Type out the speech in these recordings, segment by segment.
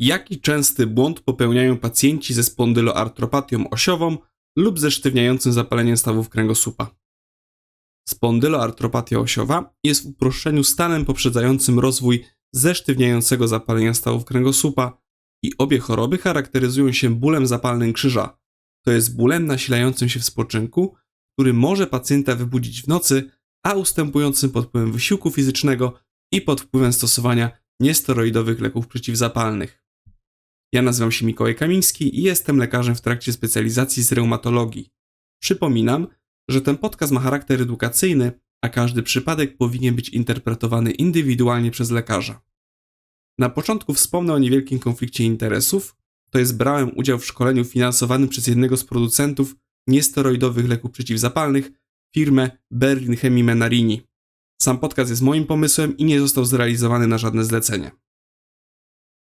Jaki częsty błąd popełniają pacjenci ze spondyloartropatią osiową lub ze sztywniającym zapaleniem stawów kręgosłupa? Spondyloartropatia osiowa jest w uproszczeniu stanem poprzedzającym rozwój zesztywniającego zapalenia stawów kręgosłupa i obie choroby charakteryzują się bólem zapalnym krzyża, to jest bólem nasilającym się w spoczynku, który może pacjenta wybudzić w nocy, a ustępującym pod wpływem wysiłku fizycznego i pod wpływem stosowania niesteroidowych leków przeciwzapalnych. Ja nazywam się Mikołaj Kamiński i jestem lekarzem w trakcie specjalizacji z reumatologii. Przypominam, że ten podcast ma charakter edukacyjny, a każdy przypadek powinien być interpretowany indywidualnie przez lekarza. Na początku wspomnę o niewielkim konflikcie interesów, to jest brałem udział w szkoleniu finansowanym przez jednego z producentów niesteroidowych leków przeciwzapalnych, firmę Berlin Chemii Menarini. Sam podcast jest moim pomysłem i nie został zrealizowany na żadne zlecenie.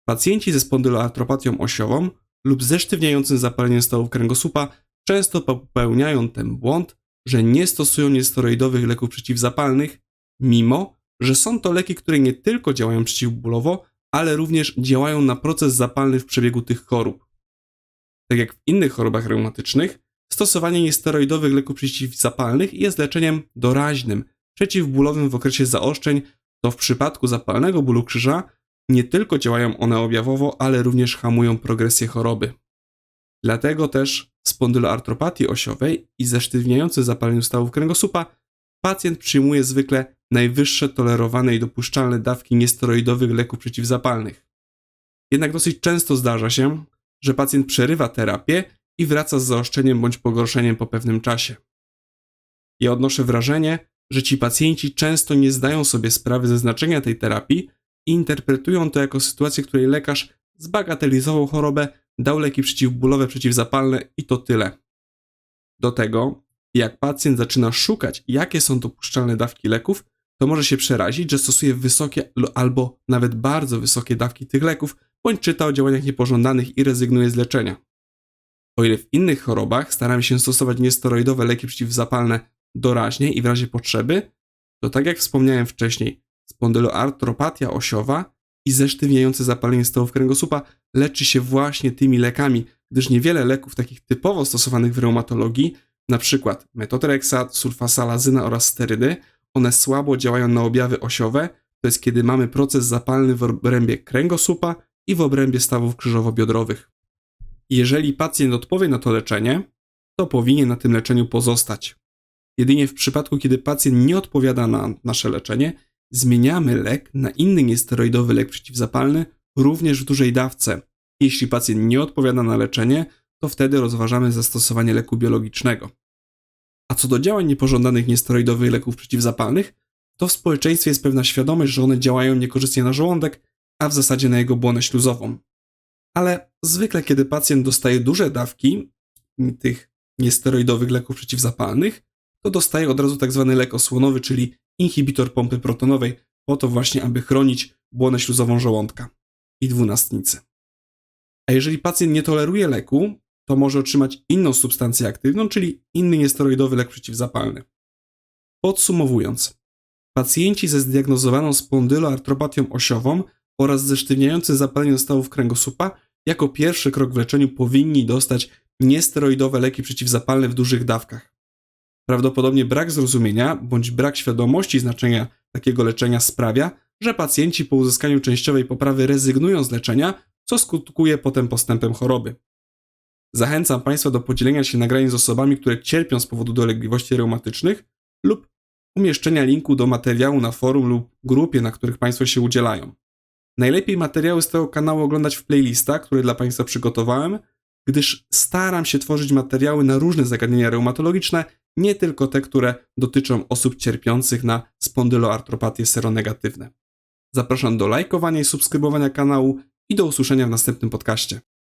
Pacjenci ze spondyloartropatią osiową lub ze sztywniającym zapaleniem stawów kręgosłupa często popełniają ten błąd, że nie stosują niesteroidowych leków przeciwzapalnych, mimo że są to leki, które nie tylko działają przeciwbólowo, ale również działają na proces zapalny w przebiegu tych chorób. Tak jak w innych chorobach reumatycznych, stosowanie niesteroidowych leków przeciwzapalnych jest leczeniem doraźnym, przeciwbólowym w okresie zaostrzeń, to w przypadku zapalnego bólu krzyża nie tylko działają one objawowo, ale również hamują progresję choroby. Dlatego też w spondyloartropatii osiowej i zesztywniającym zapaleniu stawów kręgosłupa pacjent przyjmuje zwykle najwyższe tolerowane i dopuszczalne dawki niesteroidowych leków przeciwzapalnych. Jednak dosyć często zdarza się, że pacjent przerywa terapię i wraca z zaostrzeniem bądź pogorszeniem po pewnym czasie. Ja odnoszę wrażenie, że ci pacjenci często nie zdają sobie sprawy ze znaczenia tej terapii i interpretują to jako sytuację, w której lekarz zbagatelizował chorobę, dał leki przeciwbólowe, przeciwzapalne i to tyle. Do tego, jak pacjent zaczyna szukać, jakie są dopuszczalne dawki leków, to może się przerazić, że stosuje wysokie albo nawet bardzo wysokie dawki tych leków, bądź czyta o działaniach niepożądanych i rezygnuje z leczenia. O ile w innych chorobach staramy się stosować niesteroidowe leki przeciwzapalne doraźnie i w razie potrzeby, to tak jak wspomniałem wcześniej, spondyloartropatia osiowa i zesztywniające zapalenie stawów kręgosłupa leczy się właśnie tymi lekami, gdyż niewiele leków takich typowo stosowanych w reumatologii, np. metotreksat, sulfasalazyna oraz sterydy, one słabo działają na objawy osiowe, to jest kiedy mamy proces zapalny w obrębie kręgosłupa i w obrębie stawów krzyżowo-biodrowych. Jeżeli pacjent odpowie na to leczenie, to powinien na tym leczeniu pozostać. Jedynie w przypadku, kiedy pacjent nie odpowiada na nasze leczenie, zmieniamy lek na inny niesteroidowy lek przeciwzapalny, również w dużej dawce. Jeśli pacjent nie odpowiada na leczenie, to wtedy rozważamy zastosowanie leku biologicznego. A co do działań niepożądanych niesteroidowych leków przeciwzapalnych, to w społeczeństwie jest pewna świadomość, że one działają niekorzystnie na żołądek, a w zasadzie na jego błonę śluzową. Ale zwykle, kiedy pacjent dostaje duże dawki tych niesteroidowych leków przeciwzapalnych, to dostaje od razu tak zwany lek osłonowy, czyli inhibitor pompy protonowej, po to właśnie, aby chronić błonę śluzową żołądka i dwunastnicy. A jeżeli pacjent nie toleruje leku, to może otrzymać inną substancję aktywną, czyli inny niesteroidowy lek przeciwzapalny. Podsumowując, pacjenci ze zdiagnozowaną spondyloartropatią osiową oraz ze sztywniającym zapaleniem stawów kręgosłupa jako pierwszy krok w leczeniu powinni dostać niesteroidowe leki przeciwzapalne w dużych dawkach. Prawdopodobnie brak zrozumienia bądź brak świadomości znaczenia takiego leczenia sprawia, że pacjenci po uzyskaniu częściowej poprawy rezygnują z leczenia, co skutkuje potem postępem choroby. Zachęcam Państwa do podzielenia się nagraniem z osobami, które cierpią z powodu dolegliwości reumatycznych lub umieszczenia linku do materiału na forum lub grupie, na których Państwo się udzielają. Najlepiej materiały z tego kanału oglądać w playlistach, które dla Państwa przygotowałem, gdyż staram się tworzyć materiały na różne zagadnienia reumatologiczne, nie tylko te, które dotyczą osób cierpiących na spondyloartropatie seronegatywne. Zapraszam do lajkowania i subskrybowania kanału i do usłyszenia w następnym podcaście.